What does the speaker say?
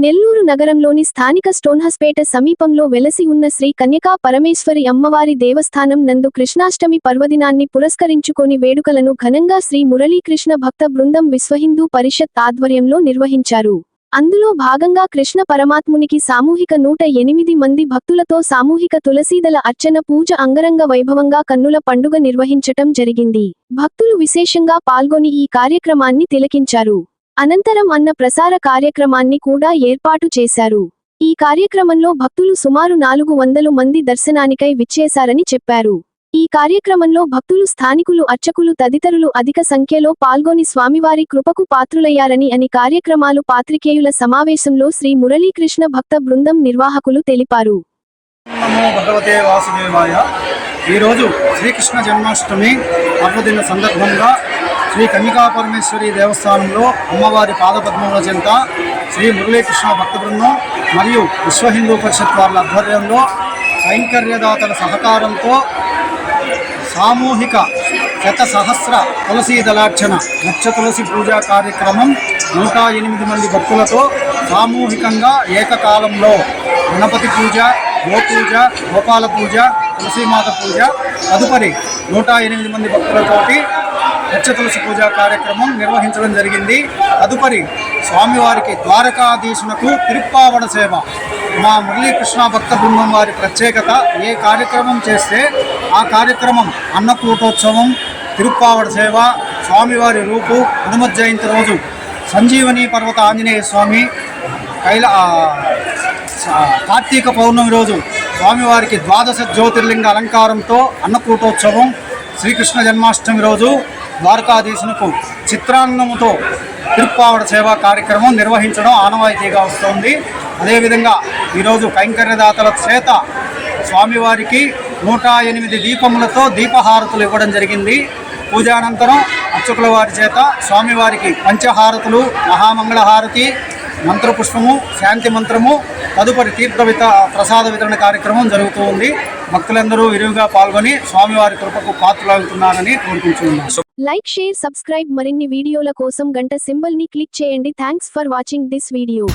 నెల్లూరు నగరంలోని స్థానిక స్టోన్హస్పేట సమీపంలో వెలసి ఉన్న శ్రీ కన్యకా పరమేశ్వరి అమ్మవారి దేవస్థానం నందు కృష్ణాష్టమి పర్వదినాన్ని పురస్కరించుకొని వేడుకలను ఘనంగా శ్రీ మురళీకృష్ణ భక్త బృందం విశ్వహిందూ పరిషత్ ఆధ్వర్యంలో నిర్వహించారు. అందులో భాగంగా కృష్ణ పరమాత్మునికి సామూహిక నూట ఎనిమిది మంది భక్తులతో సామూహిక తులసీదల అర్చన పూజ అంగరంగ వైభవంగా కన్నుల పండుగ నిర్వహించటం జరిగింది. భక్తులు విశేషంగా పాల్గొని ఈ కార్యక్రమాన్ని తిలకించారు. అనంతరం అన్న ప్రసార కార్యక్రమాన్ని కూడా ఏర్పాటు చేశారు. ఈ కార్యక్రమంలో భక్తులు సుమారు నాలుగు వందలు మంది దర్శనానికై విచ్చేశారని చెప్పారు. ఈ కార్యక్రమంలో భక్తులు స్థానికులు అర్చకులు తదితరులు అధిక సంఖ్యలో పాల్గొని స్వామివారి కృపకు పాత్రులయ్యారని అని కార్యక్రమాలు పాత్రికేయుల సమావేశంలో శ్రీ మురళీకృష్ణ భక్త బృందం నిర్వాహకులు తెలిపారు. ఈరోజు శ్రీకృష్ణ జన్మాష్టమి పర్వదిన సందర్భంగా శ్రీ కన్యకా పరమేశ్వరి దేవస్థానంలో అమ్మవారి పాదపద్మముల చెంత శ్రీ మురళీకృష్ణ భక్త బృందం మరియు విశ్వ హిందూ పరిషత్ వారి ఆధ్వర్యంలో కైంకర్యదాతల సహకారంతో సామూహిక శత సహస్ర తులసీ దళార్చన లక్ష తులసి పూజా కార్యక్రమం నూట ఎనిమిది మంది భక్తులతో సామూహికంగా ఏకకాలంలో గణపతి పూజ గోపూజ గోపాల పూజ తులసీమాత పూజ తదుపరి నూట ఎనిమిది మంది భక్తులతోటి తులసి పూజ కార్యక్రమం నిర్వహించడం జరిగింది. తదుపరి స్వామివారికి ద్వారకాధీశునకు తిరుప్పావడ సేవ. మా మురళీకృష్ణ భక్త బృందం వారి ప్రత్యేకత ఏ కార్యక్రమం చేస్తే ఆ కార్యక్రమం అన్నకూటోత్సవం తిరుప్పావడ సేవ స్వామివారి రూపు హనుమత్ జయంతి రోజు సంజీవని పర్వత ఆంజనేయ స్వామి కైలా కార్తీక పౌర్ణమి రోజు స్వామివారికి ద్వాదశ జ్యోతిర్లింగ అలంకారంతో అన్నకూటోత్సవం శ్రీకృష్ణ జన్మాష్టమి రోజు ద్వారకాధీశునకు చిత్రాన్నముతో తిరుప్పావడ సేవా కార్యక్రమం నిర్వహించడం ఆనవాయితీగా వస్తోంది. అదేవిధంగా ఈరోజు కైంకర్యదాతల చేత స్వామివారికి నూట ఎనిమిది దీపములతో దీపహారతులు ఇవ్వడం జరిగింది. పూజానంతరం అర్చకుల వారి చేత స్వామివారికి పంచహారతులు మహామంగళహారతి మంత్రపుష్పము శాంతి మంత్రము తదుపరి తీర్థ విత ప్రసాద వితరణ కార్యక్రమం జరుగుతూ ఉంది. భక్తులందరూ విరివిగా పాల్గొని స్వామివారి కృపకు పాత్రలవుతున్నారని కోరుకుంటున్నాను లైక్ షేర్ సబ్స్క్రైబ్ మరిన్ని వీడియోల కోసం గంట సింబల్ని క్లిక్ చేయండి. Thanks for watching this video.